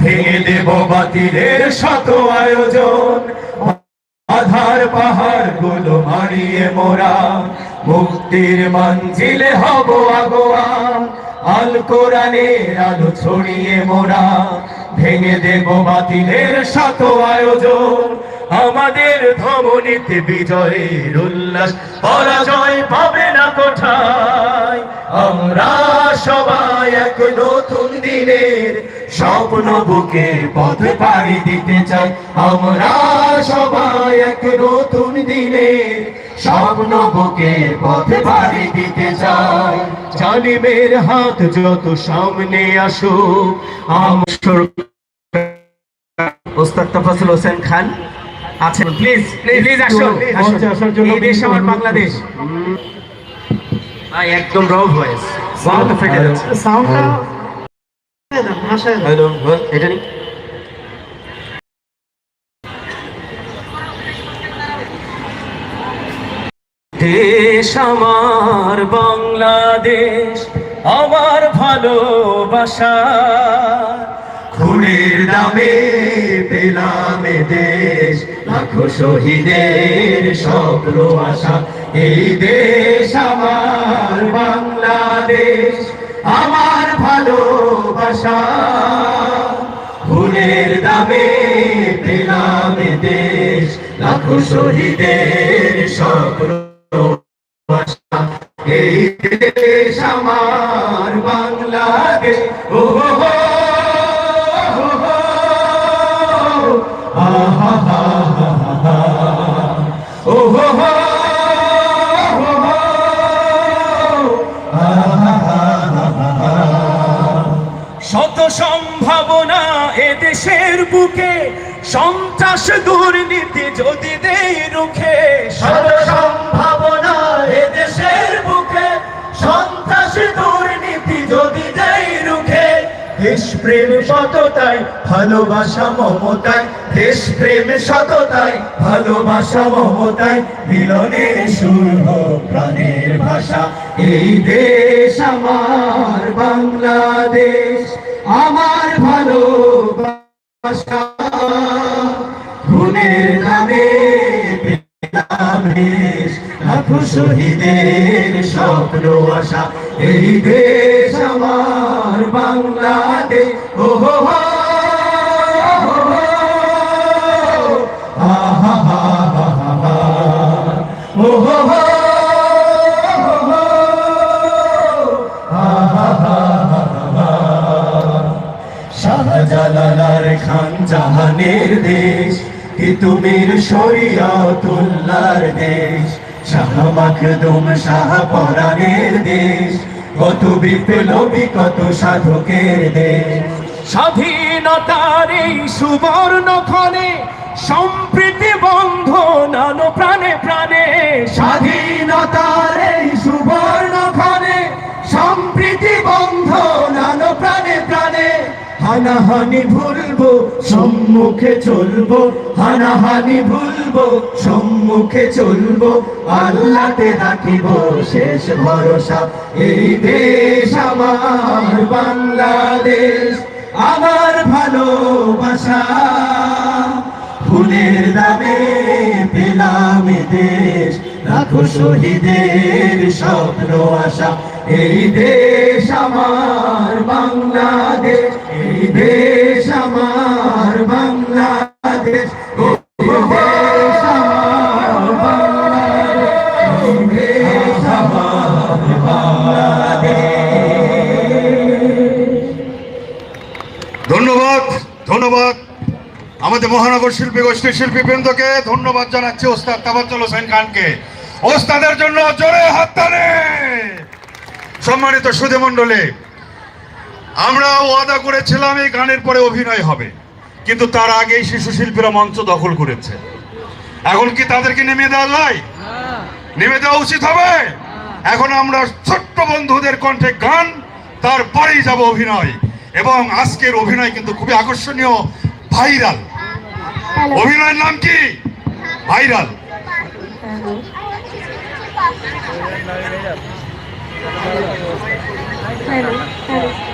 ভেঙে দেব বাতিলের শত আয়োজন। আধার পাহাড়গুলো মারিয়ে মোরা। মুক্তির মঞ্জিলে হব আগোয়া। আল কোরআনের আলো ছড়িয়ে মোরা। ভেঙে দেব বাতিলের শত আয়োজন। আমাদের ধমনীতে বিজয়ের উল্লাস। পরাজয় পাবে না কোঠায় আমরা সবাই এক নতুন দিনের স্বপ্ন বুকে পথ পাড়ি দিতে চাই। আমরা সবাই এক নতুন দিনের স্বপ্ন বুকে পথ পাড়ি দিতে চাই। জালিমের হাত যত সামনে আসো আমার ওস্তাদ তফাজুল হোসেন খান আছেন। প্লিজ প্লিজ আসুন। আসার জন্য এই দেশ আমার বাংলাদেশ। ভাই একদম র ভয়েস সাউন্ড ফেটে যাচ্ছে। সাউন্ডটা হ্যালো এটা নি দেশ আমার বাংলাদেশ আমার ভালোবাসা। খুনের দামে পেলাম দেশ লাখো শহীদের স্বপ্ন আশা। এই দেশ আমার বাংলাদেশ আমার ভালোবাসা। ফুলের দামে পেলাম দেশ, লাখো শহীদের স্বপ্ন এই দেশ আমার বাংলাদেশ ও এদেশের বুকে সন্ত্রাস দুর্নীতি যদি দেই রুখে সম্ভাবনা এদেশের বুকে সন্ত্রাস দুর্নীতি যদি দেই রুখে, দেশপ্রেম সততাই, ভালোবাসা মমতায় দেশপ্রেম সততাই, ভালোবাসা মমতায় মিলনের সুর প্রাণের ভাষা। এই দেশ আমার বাংলাদেশ, আমার ভালোবাসা গুণের নামে লাখো শহীদের স্বপ্ন আশা এই দেশ আমার বাংলাদেশ। ও হো শাহজালালার খান জাহানের দেশ, কি তুমির শরিয়াতুল্লার দেশ? শাহ মাখদুম শাহ পরাণের দেশ, কত বিপ্লবী, কত সাধকের দেশ। স্বাধীনতার এই সুবর্ণ ক্ষণে সম্প্রীতি হানাহানি ভুলবো, সম্মুখে চলবো। হানাহানি ভুলবো, সম্মুখে চলবো। আল্লাহতে রাখিব শেষ ভরসা। এই দেশ আমার বাংলাদেশ, আমার ভালোবাসা। ফুলের দামে পেলাম দেশ লাখো শহীদের স্বপ্ন আশা। এই দেশ আমার বাংলাদেশ দেশ আমার বাংলাদেশ ধন্যবাদ ধন্যবাদ। আমাদের মহানগর শিল্পী গোষ্ঠীর শিল্পী বৃন্দকে ধন্যবাদ জানাচ্ছি ওস্তাদ তাবাজ্জল হোসেন খানকে। ওস্তাদের জন্য জোরে হাত সম্মানিত সুধে মণ্ডলী আমরা ওয়াদা করেছিলাম এই গানের পরে অভিনয় হবে। কিন্তু তার আগেই শিশু শিল্পীরা মঞ্চ দখল করেছে। এখন কি তাদেরকে নেমে দেওয়া যায়? নেমে দেওয়া উচিত হবে? এখন আমরা ছোট্ট বন্ধুদের কণ্ঠে গান তারপরেই যাব অভিনয়। এবং আজকের অভিনয় কিন্তু খুবই আকর্ষণীয় ভাইরাল। অভিনয়ের নাম কি? ভাইরাল। Hello.